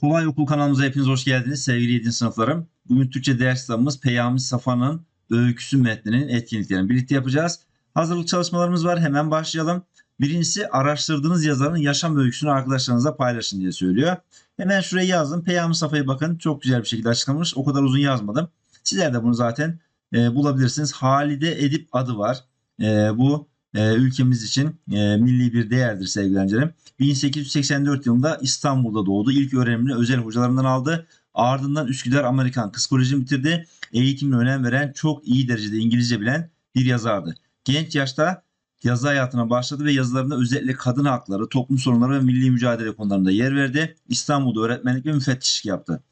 Kolay Okul kanalımıza hepiniz hoş geldiniz sevgili 7. sınıflarım. Bugün Türkçe ders kitabımız Peyami Safa'nın öyküsü metninin etkinliklerini birlikte yapacağız. Hazırlık çalışmalarımız var hemen başlayalım. Birincisi araştırdığınız yazarın yaşam öyküsünü arkadaşlarınızla paylaşın diye söylüyor. Hemen şuraya yazdım. Peyami Safa'yı bakın çok güzel bir şekilde açıklamış. O kadar uzun yazmadım. Sizler de bunu zaten e, bulabilirsiniz. Halide Edip adı var. E, bu ülkemiz için e, milli bir değerdir sevgili öğrencilerim. 1884 yılında İstanbul'da doğdu. İlk öğrenimini özel hocalarından aldı. Ardından Üsküdar Amerikan Koleji'ni bitirdi. Eğitimine önem veren, çok iyi derecede İngilizce bilen bir yazardı. Genç yaşta yazı hayatına başladı ve yazılarında özellikle kadın hakları, toplum sorunları ve milli mücadele konularında yer verdi. İstanbul'da öğretmenlik ve müfettişlik yaptı.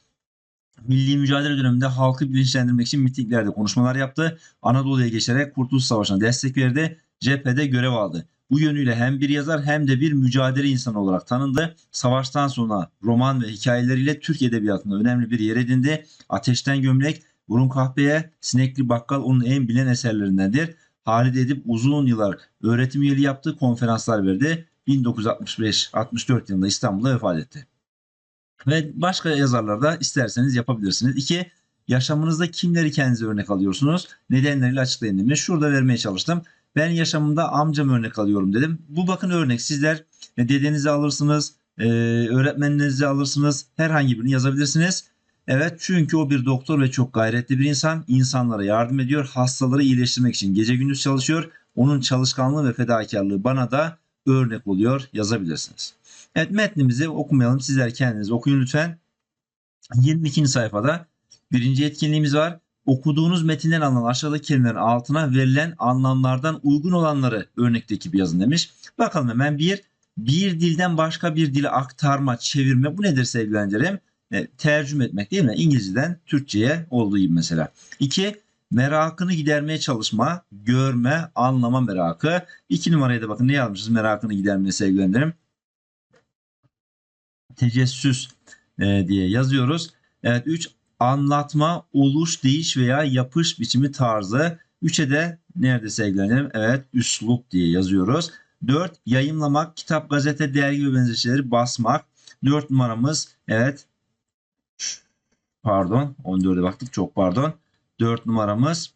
Milli mücadele döneminde halkı bilinçlendirmek için mitinglerde konuşmalar yaptı. Anadolu'ya geçerek Kurtuluş Savaşı'na destek verdi. Cephede görev aldı. Bu yönüyle hem bir yazar hem de bir mücadele insanı olarak tanındı. Savaştan sonra roman ve hikayeleriyle Türk Edebiyatı'nda önemli bir yer edindi. Ateşten Gömlek, Burun Kahpeye, Sinekli Bakkal onun en bilinen eserlerindendir. Halide Edip uzun yıllar öğretim üyeliği yaptı, konferanslar verdi. 1965-64 yılında İstanbul'da vefat etti. Ve başka yazarlar da isterseniz yapabilirsiniz. İki, yaşamınızda kimleri kendinize örnek alıyorsunuz? Nedenleriyle açıklayın demiş. Şurada vermeye çalıştım. Ben yaşamımda amcam örnek alıyorum dedim. Bu bakın örnek. Sizler e, dedenizi alırsınız, e, öğretmeninizi alırsınız. Herhangi birini yazabilirsiniz. Evet çünkü o bir doktor ve çok gayretli bir insan. İnsanlara yardım ediyor. Hastaları iyileştirmek için gece gündüz çalışıyor. Onun çalışkanlığı ve fedakarlığı bana da örnek oluyor. Yazabilirsiniz. Evet metnimizi okumayalım. Sizler kendiniz okuyun lütfen. 22. sayfada birinci etkinliğimiz var. Okuduğunuz metinden alınan aşağıdaki kelimelerin altına verilen anlamlardan uygun olanları örnekteki bir yazın demiş. Bakalım hemen bir, bir dilden başka bir dile aktarma, çevirme bu nedir sevgili? E, tercüme etmek değil mi? İngilizceden Türkçe'ye olduğu gibi mesela. İki, merakını gidermeye çalışma, görme, anlama merakı. İki numaraya da bakın ne yazmışız merakını gidermeye sevgili öğrencilerim. Tecessüs e, diye yazıyoruz. Evet 3 anlatma, oluş, değiş veya yapış biçimi tarzı. 3'e de nerede sevgilerim? Evet üslup diye yazıyoruz. 4 yayımlamak, kitap, gazete, dergi ve benzeri basmak. 4 numaramız evet pardon 14'e baktık çok pardon. 4 numaramız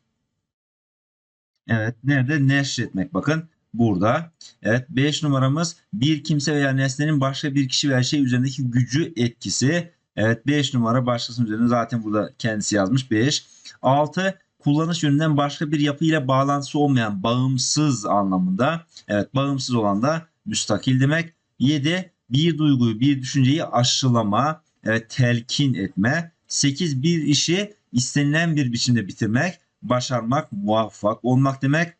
evet nerede? Neşretmek bakın burada. Evet 5 numaramız bir kimse veya nesnenin başka bir kişi veya şey üzerindeki gücü etkisi. Evet 5 numara başkasının üzerine zaten burada kendisi yazmış 5. 6 kullanış yönünden başka bir yapı ile bağlantısı olmayan bağımsız anlamında. Evet bağımsız olan da müstakil demek. 7 bir duyguyu bir düşünceyi aşılama, evet, telkin etme. 8 bir işi istenilen bir biçimde bitirmek, başarmak, muvaffak olmak demek.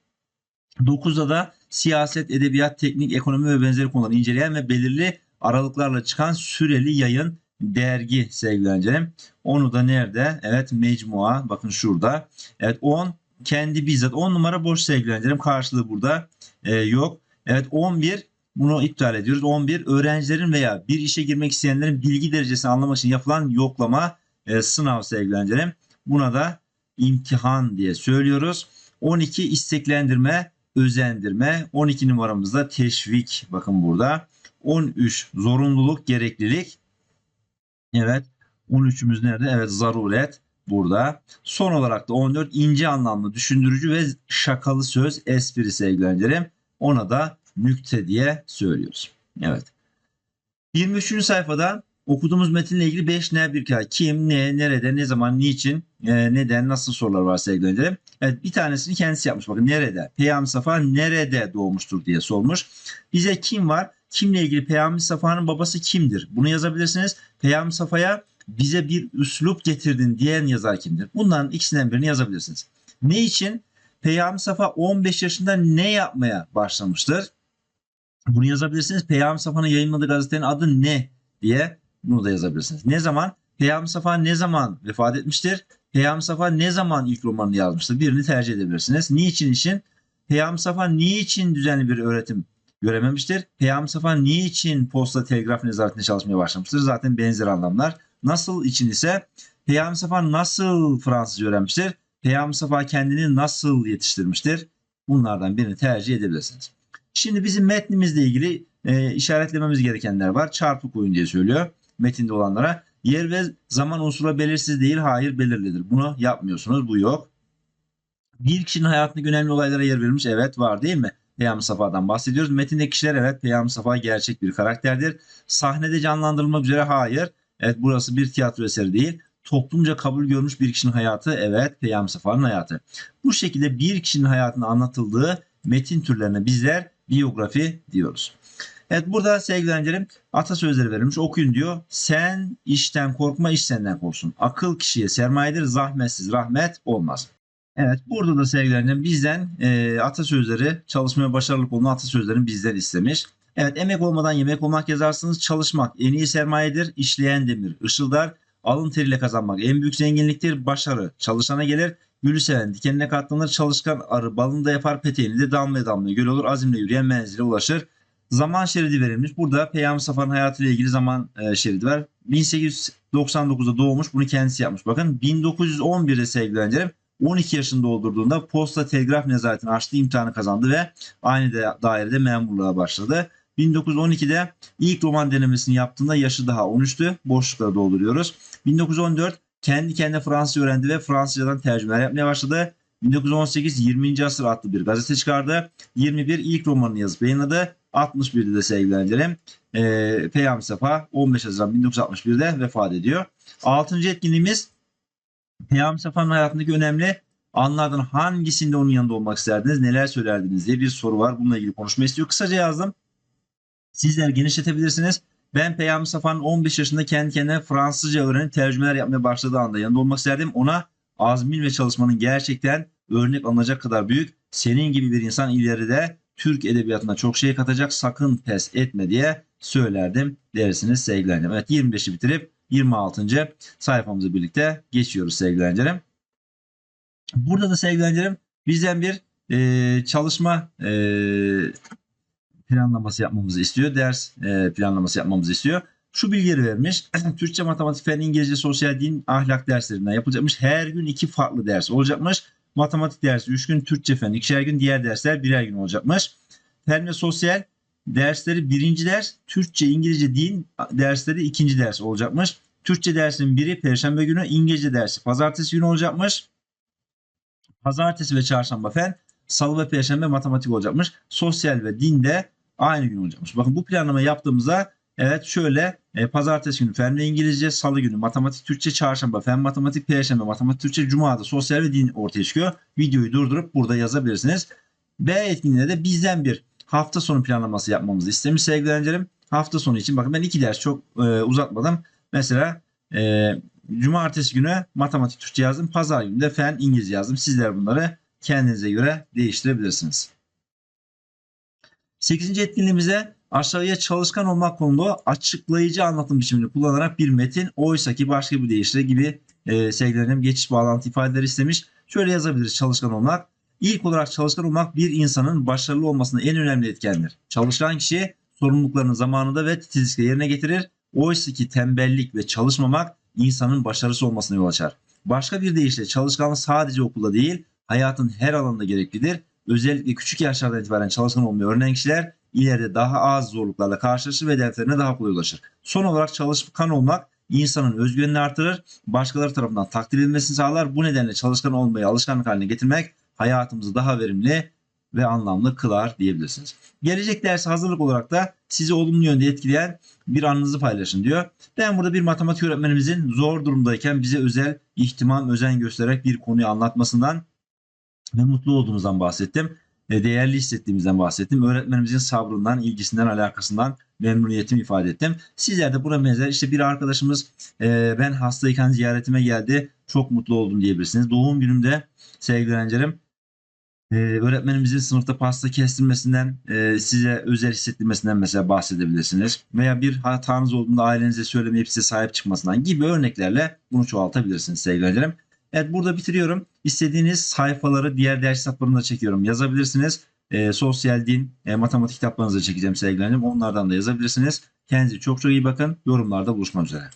9'da da siyaset, edebiyat, teknik, ekonomi ve benzeri konuları inceleyen ve belirli aralıklarla çıkan süreli yayın dergi sevgili öğrencilerim. Onu da nerede? Evet mecmua. Bakın şurada. Evet 10 kendi bizzat. 10 numara boş sevgili öğrencilerim. Karşılığı burada e, yok. Evet 11 bunu iptal ediyoruz. 11 öğrencilerin veya bir işe girmek isteyenlerin bilgi derecesini anlamak için yapılan yoklama e, sınav sevgili öğrencilerim. Buna da imtihan diye söylüyoruz. 12 isteklendirme, özendirme. 12 numaramızda teşvik. Bakın burada. 13 zorunluluk, gereklilik. Evet. 13'ümüz nerede? Evet zaruret burada. Son olarak da 14 ince anlamlı, düşündürücü ve şakalı söz espri sevgili öğrencilerim. Ona da nükte diye söylüyoruz. Evet. 23. sayfada okuduğumuz metinle ilgili 5 ne bir hikaye. Kim, ne, nerede, ne zaman, niçin, e, neden, nasıl sorular var sevgili öğrencilerim. Evet bir tanesini kendisi yapmış. Bakın nerede? Peyami Safa nerede doğmuştur diye sormuş. Bize kim var? Kimle ilgili Peyami Safa'nın babası kimdir? Bunu yazabilirsiniz. Peyami Safa'ya bize bir üslup getirdin diyen yazar kimdir? Bunların ikisinden birini yazabilirsiniz. Ne için? Peyami Safa 15 yaşında ne yapmaya başlamıştır? Bunu yazabilirsiniz. Peyami Safa'nın yayınladığı gazetenin adı ne diye bunu da yazabilirsiniz. Ne zaman? Peyami Safa ne zaman vefat etmiştir? Peyami Safa ne zaman ilk romanını yazmıştır? Birini tercih edebilirsiniz. Niçin için? Peyami Safa niçin düzenli bir öğretim görememiştir? Peyami Safa niçin posta telgraf nezaretinde çalışmaya başlamıştır? Zaten benzer anlamlar. Nasıl için ise Peyami Safa nasıl Fransızca öğrenmiştir? Peyami Safa kendini nasıl yetiştirmiştir? Bunlardan birini tercih edebilirsiniz. Şimdi bizim metnimizle ilgili e, işaretlememiz gerekenler var. Çarpı koyun diye söylüyor metinde olanlara. Yer ve zaman unsuru belirsiz değil. Hayır belirlidir. Bunu yapmıyorsunuz. Bu yok. Bir kişinin hayatındaki önemli olaylara yer verilmiş. Evet var değil mi? Peyami Safa'dan bahsediyoruz. Metindeki kişiler evet Peyami Safa gerçek bir karakterdir. Sahnede canlandırılmak üzere hayır. Evet burası bir tiyatro eseri değil. Toplumca kabul görmüş bir kişinin hayatı evet Peyami Safa'nın hayatı. Bu şekilde bir kişinin hayatının anlatıldığı metin türlerine bizler biyografi diyoruz. Evet burada sevgili öğrencilerim atasözleri verilmiş. Okuyun diyor. Sen işten korkma iş senden korksun. Akıl kişiye sermayedir. Zahmetsiz rahmet olmaz. Evet burada da sevgili öğrencilerim bizden e, atasözleri çalışmaya başarılı olan atasözlerini bizden istemiş. Evet emek olmadan yemek olmak yazarsınız. Çalışmak en iyi sermayedir. İşleyen demir ışıldar. Alın teriyle kazanmak en büyük zenginliktir. Başarı çalışana gelir. Gülü seven dikenine katlanır. Çalışkan arı balında yapar peteğini de damlaya damlaya göl olur. Azimle yürüyen menzile ulaşır. Zaman şeridi verilmiş. Burada Peyami Safa'nın hayatıyla ilgili zaman e, şeridi var. 1899'da doğmuş. Bunu kendisi yapmış. Bakın 1911'de sevgili öğrencilerim 12 yaşını doldurduğunda posta telgraf nezaretini açtı, imtihanı kazandı ve aynı da, dairede memurluğa başladı. 1912'de ilk roman denemesini yaptığında yaşı daha 13'tü. Boşlukları dolduruyoruz. 1914 kendi kendine Fransızca öğrendi ve Fransızcadan tercümeler yapmaya başladı. 1918 20. asır adlı bir gazete çıkardı. 21 ilk romanını yazıp yayınladı. 61'de de sevgili öğrencilerim e, Peyami Safa 15 Haziran 1961'de vefat ediyor. 6. etkinliğimiz Peyami Safa'nın hayatındaki önemli anlardan hangisinde onun yanında olmak isterdiniz, neler söylerdiniz diye bir soru var. Bununla ilgili konuşma istiyor. Kısaca yazdım. Sizler genişletebilirsiniz. Ben Peyami Safa'nın 15 yaşında kendi kendine Fransızca öğrenip tercümeler yapmaya başladığı anda yanında olmak isterdim. Ona azmin ve çalışmanın gerçekten örnek alınacak kadar büyük. Senin gibi bir insan ileride Türk edebiyatına çok şey katacak sakın pes etme diye söylerdim dersiniz sevgili öğrencilerim. Evet 25'i bitirip 26. sayfamızı birlikte geçiyoruz sevgili öğrencilerim. Burada da sevgili öğrencilerim bizden bir e, çalışma e, planlaması yapmamızı istiyor. Ders e, planlaması yapmamızı istiyor. Şu bilgileri vermiş. Türkçe, matematik, fen, İngilizce, sosyal, din, ahlak derslerinden yapılacakmış. Her gün iki farklı ders olacakmış. Matematik dersi 3 gün, Türkçe, fen ikişer gün, diğer dersler birer gün olacakmış. Fen ve sosyal dersleri birinci ders, Türkçe, İngilizce, din dersleri ikinci ders olacakmış. Türkçe dersinin biri Perşembe günü, İngilizce dersi Pazartesi günü olacakmış. Pazartesi ve Çarşamba fen, Salı ve Perşembe matematik olacakmış. Sosyal ve din de aynı gün olacakmış. Bakın bu planlama yaptığımızda evet şöyle e, Pazartesi günü fen ve İngilizce, Salı günü matematik, Türkçe, Çarşamba fen, matematik, Perşembe matematik, Türkçe, Cuma'da sosyal ve din ortaya çıkıyor. Videoyu durdurup burada yazabilirsiniz. B etkinliğinde de bizden bir hafta sonu planlaması yapmamızı istemiş sevgili öğrencilerim. Hafta sonu için bakın ben iki ders çok e, uzatmadım. Mesela e, cumartesi günü matematik Türkçe yazdım. Pazar günü de fen İngilizce yazdım. Sizler bunları kendinize göre değiştirebilirsiniz. 8. etkinliğimize aşağıya çalışkan olmak konulu açıklayıcı anlatım biçimini kullanarak bir metin oysaki başka bir deyişle gibi e, sevgilerim geçiş bağlantı ifadeleri istemiş. Şöyle yazabiliriz çalışkan olmak. İlk olarak çalışkan olmak bir insanın başarılı olmasında en önemli etkendir. Çalışkan kişi sorumluluklarını zamanında ve titizlikle yerine getirir. Oysa ki tembellik ve çalışmamak insanın başarısı olmasına yol açar. Başka bir deyişle çalışkanlık sadece okulda değil, hayatın her alanında gereklidir. Özellikle küçük yaşlardan itibaren çalışkan olmayı öğrenen kişiler ileride daha az zorluklarla karşılaşır ve hedeflerine daha kolay ulaşır. Son olarak çalışkan olmak insanın özgüvenini artırır, başkaları tarafından takdir edilmesini sağlar. Bu nedenle çalışkan olmayı alışkanlık haline getirmek hayatımızı daha verimli ve anlamlı kılar diyebilirsiniz. Gelecek dersi hazırlık olarak da sizi olumlu yönde etkileyen bir anınızı paylaşın diyor. Ben burada bir matematik öğretmenimizin zor durumdayken bize özel ihtimam, özen göstererek bir konuyu anlatmasından ve mutlu olduğumuzdan bahsettim. E, değerli hissettiğimizden bahsettim. Öğretmenimizin sabrından, ilgisinden, alakasından memnuniyetimi ifade ettim. Sizler de buna benzer işte bir arkadaşımız e, ben hastayken ziyaretime geldi. Çok mutlu oldum diyebilirsiniz. Doğum günümde sevgili öğrencilerim ee, öğretmenimizin sınıfta pasta kestirmesinden, e, size özel hissettirmesinden mesela bahsedebilirsiniz. Veya bir hatanız olduğunda ailenize söylemeyip size sahip çıkmasından gibi örneklerle bunu çoğaltabilirsiniz sevgili öğrencilerim. Evet burada bitiriyorum. İstediğiniz sayfaları diğer ders kitaplarında çekiyorum. Yazabilirsiniz. E, sosyal din, e, matematik kitaplarınızı çekeceğim sevgili öğrencilerim. Onlardan da yazabilirsiniz. Kendinize çok çok iyi bakın. Yorumlarda buluşmak üzere.